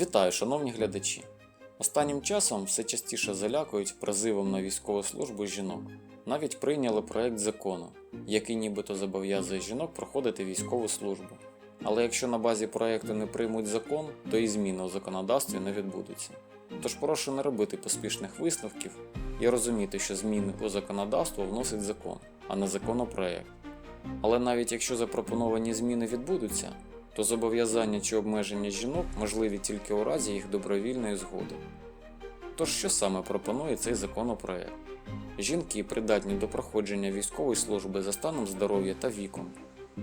Вітаю, шановні глядачі! Останнім часом все частіше залякують призивом на військову службу жінок. Навіть прийняли проект закону, який нібито зобов'язує жінок проходити військову службу. Але якщо на базі проекту не приймуть закон, то і зміни у законодавстві не відбудуться. Тож прошу не робити поспішних висновків і розуміти, що зміни у законодавство вносить закон, а не законопроект. Але навіть якщо запропоновані зміни відбудуться, то зобов'язання чи обмеження жінок можливі тільки у разі їх добровільної згоди. Тож що саме пропонує цей законопроект? Жінки придатні до проходження військової служби за станом здоров'я та віком,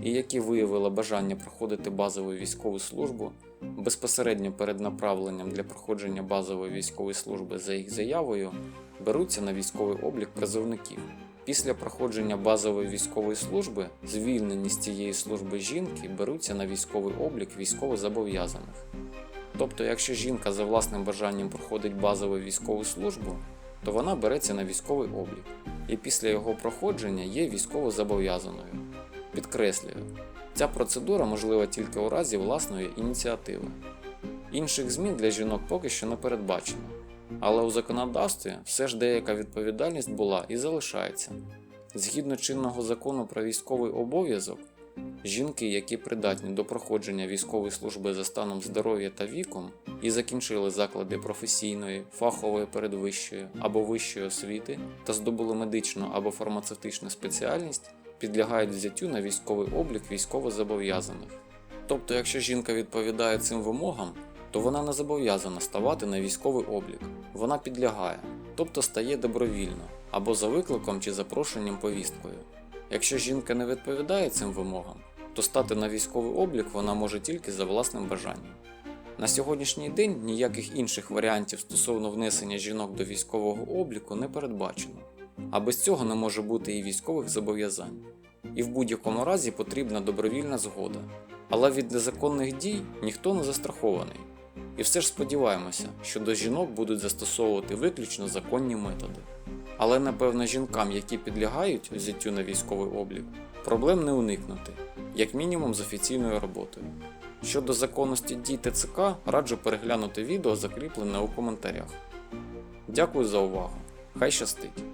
і які виявили бажання проходити базову військову службу безпосередньо перед направленням для проходження базової військової служби за їх заявою, беруться на військовий облік призовників. Після проходження базової військової служби звільнені з цієї служби жінки беруться на військовий облік військовозобов'язаних. Тобто, якщо жінка за власним бажанням проходить базову військову службу, то вона береться на військовий облік і після його проходження є військовозобов'язаною. Підкреслюю, ця процедура можлива тільки у разі власної ініціативи. Інших змін для жінок поки що не передбачено. Але у законодавстві все ж деяка відповідальність була і залишається. Згідно чинного закону про військовий обов'язок, жінки, які придатні до проходження військової служби за станом здоров'я та віком і закінчили заклади професійної, фахової передвищої або вищої освіти та здобули медичну або фармацевтичну спеціальність, підлягають взяттю на військовий облік військовозобов'язаних. Тобто, якщо жінка відповідає цим вимогам, то вона не зобов'язана ставати на військовий облік, вона підлягає, тобто стає добровільно або за викликом чи запрошенням повісткою. Якщо жінка не відповідає цим вимогам, то стати на військовий облік вона може тільки за власним бажанням. На сьогоднішній день ніяких інших варіантів стосовно внесення жінок до військового обліку не передбачено, а без цього не може бути і військових зобов'язань. І в будь-якому разі потрібна добровільна згода. Але від незаконних дій ніхто не застрахований. І все ж сподіваємося, що до жінок будуть застосовувати виключно законні методи. Але напевно жінкам, які підлягають взяттю на військовий облік, проблем не уникнути, як мінімум з офіційною роботою. Щодо законності дій ТЦК, раджу переглянути відео, закріплене у коментарях. Дякую за увагу. Хай щастить!